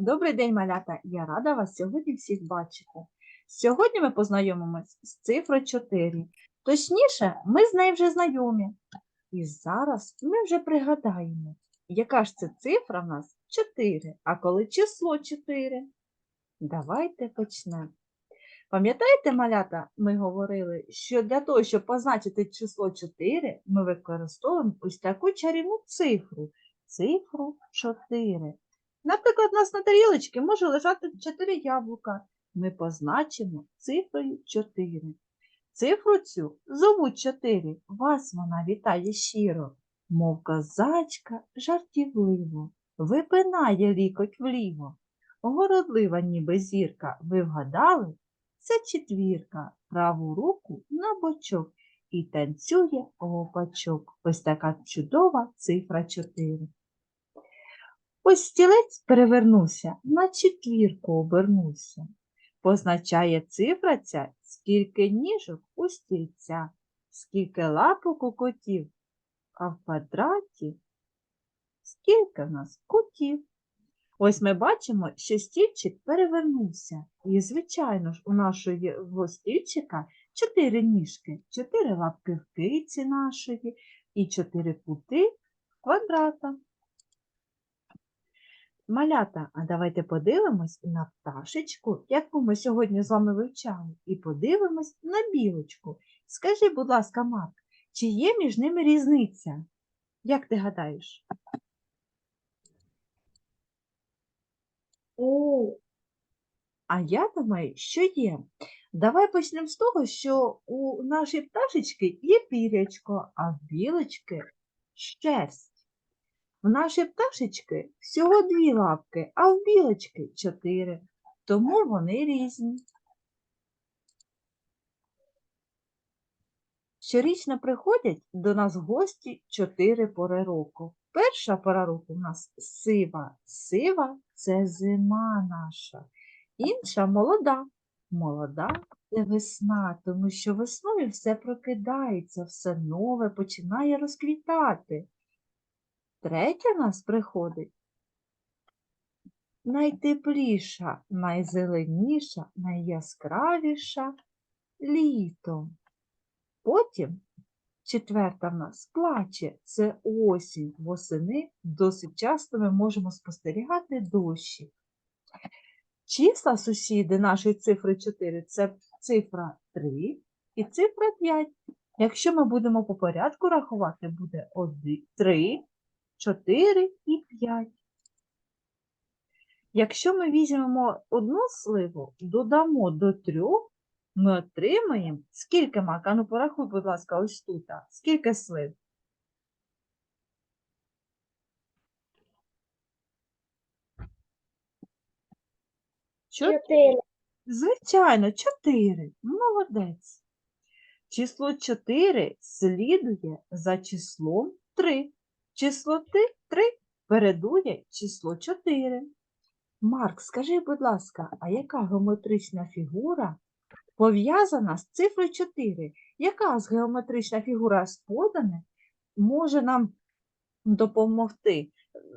Добрий день, малята! Я рада вас сьогодні всіх бачити. Сьогодні ми познайомимось з цифрою 4. Точніше, ми з нею вже знайомі. І зараз ми вже пригадаємо, яка ж це цифра в нас 4, а коли число 4. Давайте почнемо. Пам'ятаєте, малята, ми говорили, що для того, щоб позначити число 4, ми використовуємо ось таку чарівну цифру. Цифру 4. Наприклад, у нас на тарілочці може лежати 4 яблука. Ми позначимо цифрою 4. Цифру цю зовуть 4. Вас вона вітає щиро, мов козачка жартівливо, випинає лікоть вліво. Городлива, ніби зірка, ви вгадали? Це четвірка, праву руку на бочок і танцює лопачок. Ось така чудова цифра 4. Ось стілець перевернувся, на четвірку обернувся. Позначає цифра ця, скільки ніжок у стільця, скільки лапок у котів, а в квадраті скільки в нас кутів. Ось ми бачимо, що стільчик перевернувся. І, звичайно ж, у нашого стільчика чотири ніжки, чотири лапки в киці нашої і чотири кути квадрата. Малята, а давайте подивимось на пташечку, яку ми сьогодні з вами вивчали, і подивимось на білочку. Скажи, будь ласка, Марк, чи є між ними різниця? Як ти гадаєш? Ні, А я думаю, що є. Давай почнемо з того, що у нашої пташечки є пірячко, а в білочки шерсть. В нашої пташечки всього дві лапки, а в білочки чотири. Тому вони різні. Щорічно приходять до нас гості чотири пори року. Перша пора року в нас сива. Сива це зима наша. Інша молода. Молода це весна, тому що весною все прокидається, все нове починає розквітати. Третя в нас приходить найтепліша, найзеленіша, найяскравіша літом. Потім четверта в нас плаче, це осінь, восени. Досить часто ми можемо спостерігати дощі. Числа сусіди нашої цифри 4 це цифра 3 і цифра 5. Якщо ми будемо по порядку рахувати, буде 1, 3, 4 і 5. Якщо ми візьмемо одну сливу, додамо до трьох, ми отримаємо скільки мак? А ну порахуй, будь ласка, ось тут. Скільки слив? Чотири. чотири. Звичайно, 4. Молодець. Число 4 слідує за числом 3. Число 3 передує число 4. Марк, скажи, будь ласка, а яка геометрична фігура пов'язана з цифрою 4? Яка з геометрична фігура з поданих може нам допомогти?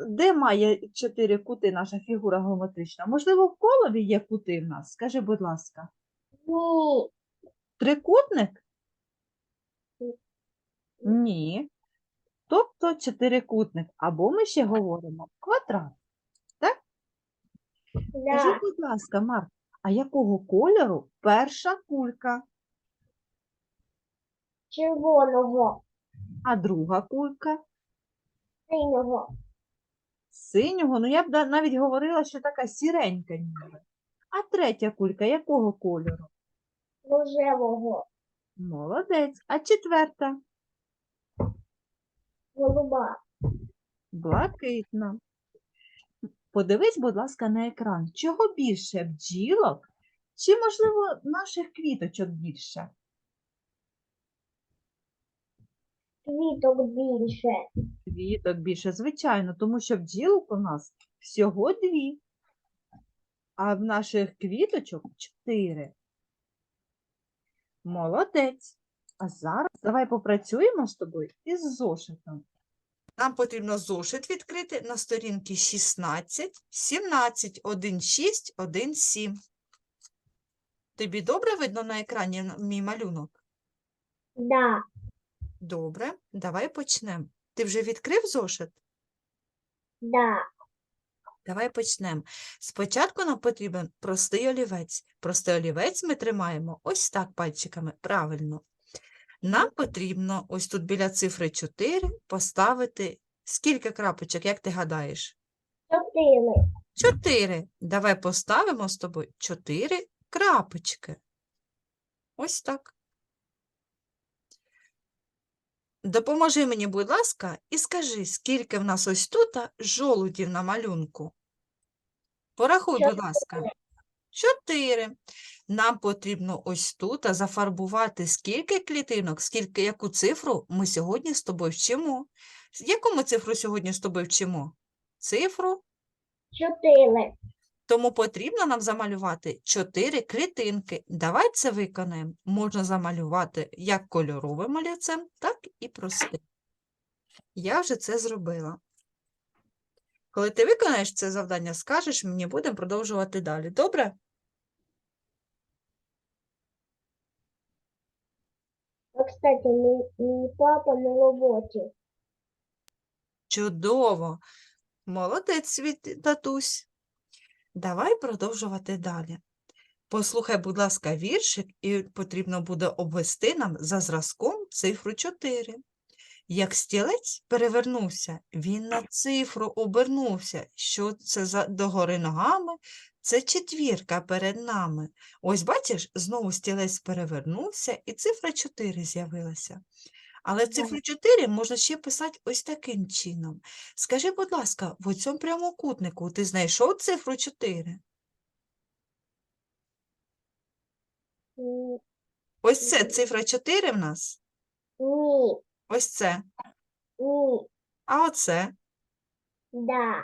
Де має 4 кути наша фігура геометрична? Можливо, в колові є кути в нас? Скажи, будь ласка. Ні, Трикутник? Ні. Тобто чотирикутник. Або ми ще говоримо квадрат. Скажи, да. будь ласка, Марк, а якого кольору перша кулька, червоного, а друга кулька? синього, Синього, ну я б навіть говорила, що така сіренька ніби. А третя кулька якого кольору? рожевого, Молодець. А четверта? Голуба, Блакитна. Подивись, будь ласка, на екран. Чого більше бджілок? Чи, можливо, наших квіточок більше? квіток більше, Квіток більше, звичайно, тому що бджілок у нас всього дві, а в наших квіточок чотири. Молодець. А зараз давай попрацюємо з тобою із зошитом. Нам потрібно зошит відкрити на сторінці 16, 17, 1, 6, 1, 7. Тобі добре видно на екрані мій малюнок? Да. Добре, давай почнемо. Ти вже відкрив зошит? Да. Давай почнемо. Спочатку нам потрібен простий олівець. Простий олівець ми тримаємо ось так пальчиками. Правильно. Нам потрібно ось тут біля цифри 4 поставити скільки крапочок, як ти гадаєш? Чотири. 4. Давай поставимо з тобою 4 крапочки. Ось так. Допоможи мені, будь ласка, і скажи, скільки в нас ось тут жолудів на малюнку. Порахуй, будь ласка. Чотири. Нам потрібно ось тут зафарбувати скільки клітинок, скільки, яку цифру ми сьогодні з тобою вчимо. Яку ми цифру сьогодні з тобою вчимо? Цифру Чотири. тому потрібно нам замалювати чотири клітинки. Давай це виконаємо. Можна замалювати як кольоровим олівцем, так і простим. Я вже це зробила. Коли ти виконаєш це завдання, скажеш мені, будемо продовжувати далі. Добре? Кстати, мій, мій папа на роботі. Чудово. Молодець, світ, татусь. Давай продовжувати далі. Послухай, будь ласка, віршик, і потрібно буде обвести нам за зразком цифру 4. Як стілець перевернувся, він на цифру обернувся. Що це за догори ногами? Це четвірка перед нами. Ось бачиш, знову стілець перевернувся, і цифра 4 з'явилася. Але цифру 4 можна ще писати ось таким чином. Скажи, будь ласка, в цьому прямокутнику ти знайшов цифру 4? Ось це цифра 4 в нас. Ні. Ось це. Ні. А оце. Да.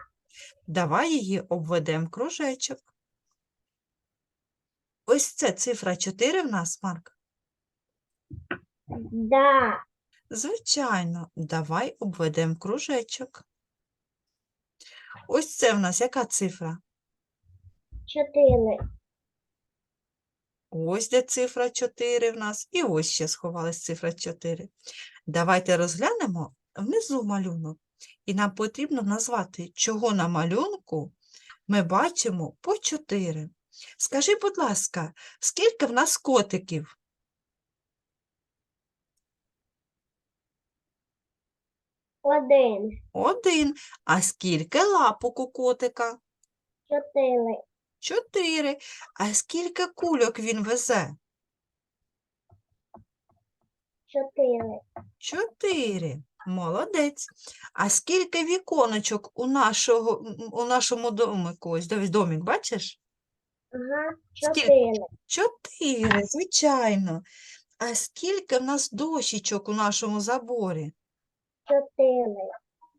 Давай її обведемо кружечок. Ось це цифра 4 в нас, Марк. Да. Звичайно, давай обведемо кружечок. Ось це в нас яка цифра? Чотири. Ось де цифра 4 в нас, і ось ще сховалась цифра 4. Давайте розглянемо внизу малюнок. І нам потрібно назвати, чого на малюнку ми бачимо по 4. Скажи, будь ласка, скільки в нас котиків? Один. Один. А скільки лапок у котика? Чотири. Чотири. А скільки кульок він везе? Чотири. Чотири. Молодець. А скільки віконечок у, нашого, у нашому домику? Ось домик, бачиш? Ага. Скільки? Чотири. Чотири, звичайно. А скільки в нас дощечок у нашому заборі? Чотири.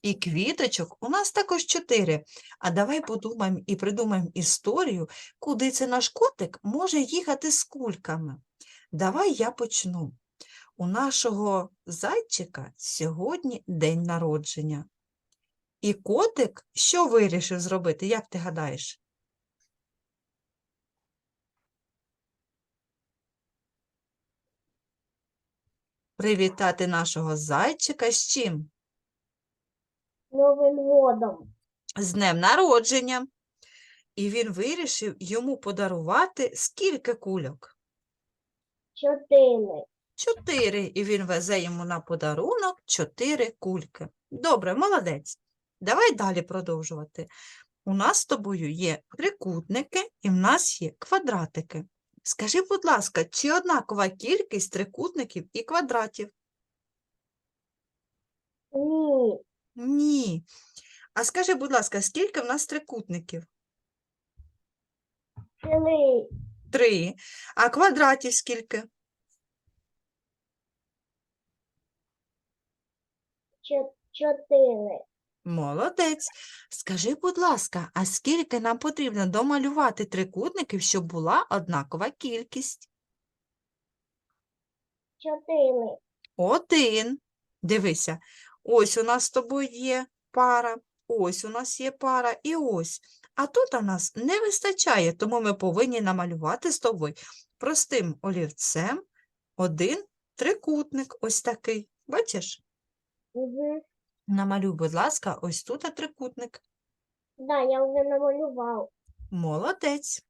І квіточок у нас також чотири. А давай подумаємо і придумаємо історію, куди це наш котик може їхати з кульками. Давай я почну. У нашого зайчика сьогодні день народження. І котик що вирішив зробити? Як ти гадаєш? Привітати нашого зайчика з чим? Новим годом. з днем народження. І він вирішив йому подарувати скільки кульок? Чотири. Чотири. І він везе йому на подарунок чотири кульки. Добре, молодець. Давай далі продовжувати. У нас з тобою є трикутники і в нас є квадратики. Скажи, будь ласка, чи однакова кількість трикутників і квадратів? Ні. Ні. А скажи, будь ласка, скільки в нас трикутників? Три. Три. А квадратів скільки? Чо- Чотири. Молодець. Скажи, будь ласка, а скільки нам потрібно домалювати трикутників, щоб була однакова кількість? Чотири. Один. Дивися, Ось у нас з тобою є пара, ось у нас є пара і ось. А тут у нас не вистачає, тому ми повинні намалювати з тобою простим олівцем один трикутник, ось такий. Бачиш? Угу. Намалюй, будь ласка, ось тут трикутник. Да, я вже намалював. Молодець.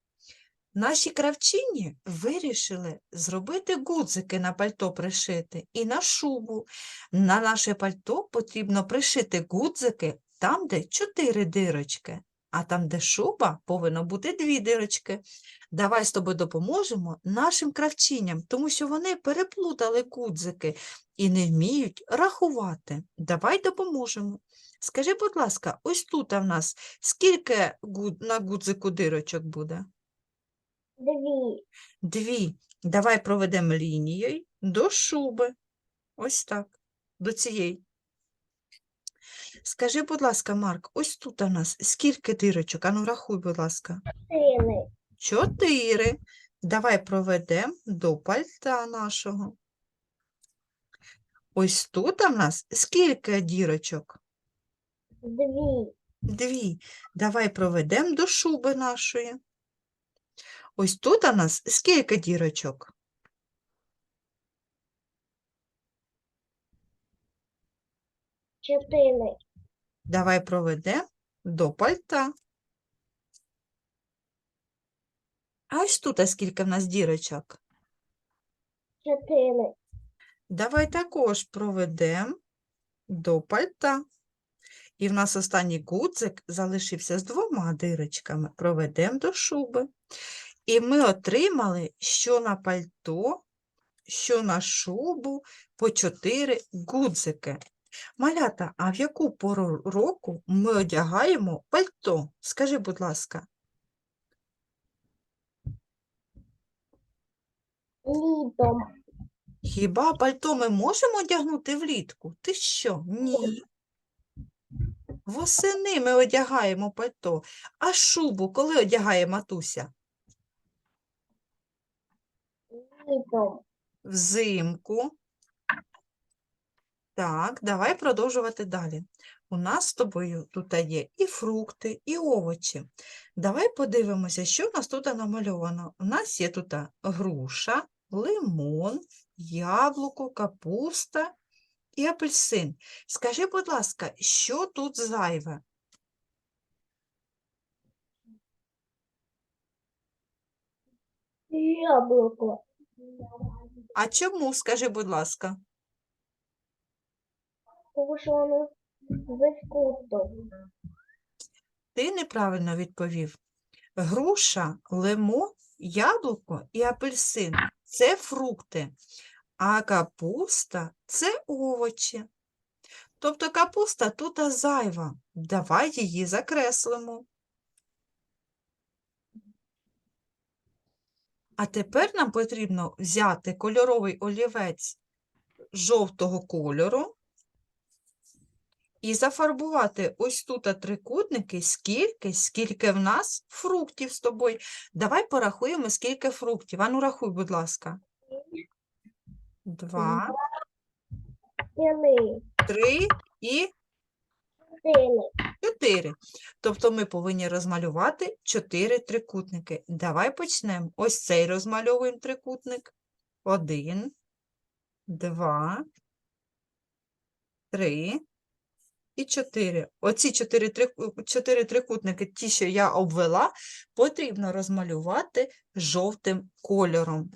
Наші кравчині вирішили зробити гудзики на пальто пришити і на шубу. На наше пальто потрібно пришити гудзики там, де чотири дирочки, а там, де шуба, повинно бути дві дирочки. Давай з тобою допоможемо нашим кравчиням, тому що вони переплутали гудзики і не вміють рахувати. Давай допоможемо. Скажи, будь ласка, ось тут в нас скільки на гудзику дирочок буде? Дві. Дві. Давай проведемо лінією до шуби. Ось так, до цієї. Скажи, будь ласка, Марк, ось тут у нас скільки дирочок? Ану, рахуй, будь ласка. Чотири. Чотири. Давай проведемо до пальта нашого. Ось тут у нас скільки дірочок? Дві. Дві. Давай проведемо до шуби нашої. Ось тут у нас скільки дірочок? Чотири. Давай проведемо до пальта. А ось тут а скільки в нас дірочок? Чотири. Давай також проведемо до пальта. І в нас останній гудзик залишився з двома дирочками. Проведемо до шуби. І ми отримали, що на пальто, що на шубу по чотири гудзики. Малята, а в яку пору року ми одягаємо пальто? Скажи, будь ласка. Літом. Хіба пальто ми можемо одягнути влітку? Ти що? Ні. Восени ми одягаємо пальто. А шубу коли одягає матуся? Літом. Взимку. Так, давай продовжувати далі. У нас з тобою тут є і фрукти, і овочі. Давай подивимося, що в нас тут намальовано. У нас є тут груша, лимон, яблуко, капуста і апельсин. Скажи, будь ласка, що тут зайве? Яблуко. А чому, скажи, будь ласка? Без вкусу. Ти неправильно відповів. Груша, лимон, яблуко і апельсин це фрукти, а капуста це овочі. Тобто капуста тут зайва. Давай її закреслимо. А тепер нам потрібно взяти кольоровий олівець жовтого кольору і зафарбувати ось тут трикутники, скільки, скільки в нас фруктів з тобою. Давай порахуємо, скільки фруктів. Ану, рахуй, будь ласка. Два, Три. і чотири. Тобто ми повинні розмалювати чотири трикутники. Давай почнемо. Ось цей розмальовуємо трикутник. Один, два, три і чотири. Оці чотири, трику- чотири трикутники, ті, що я обвела, потрібно розмалювати жовтим кольором.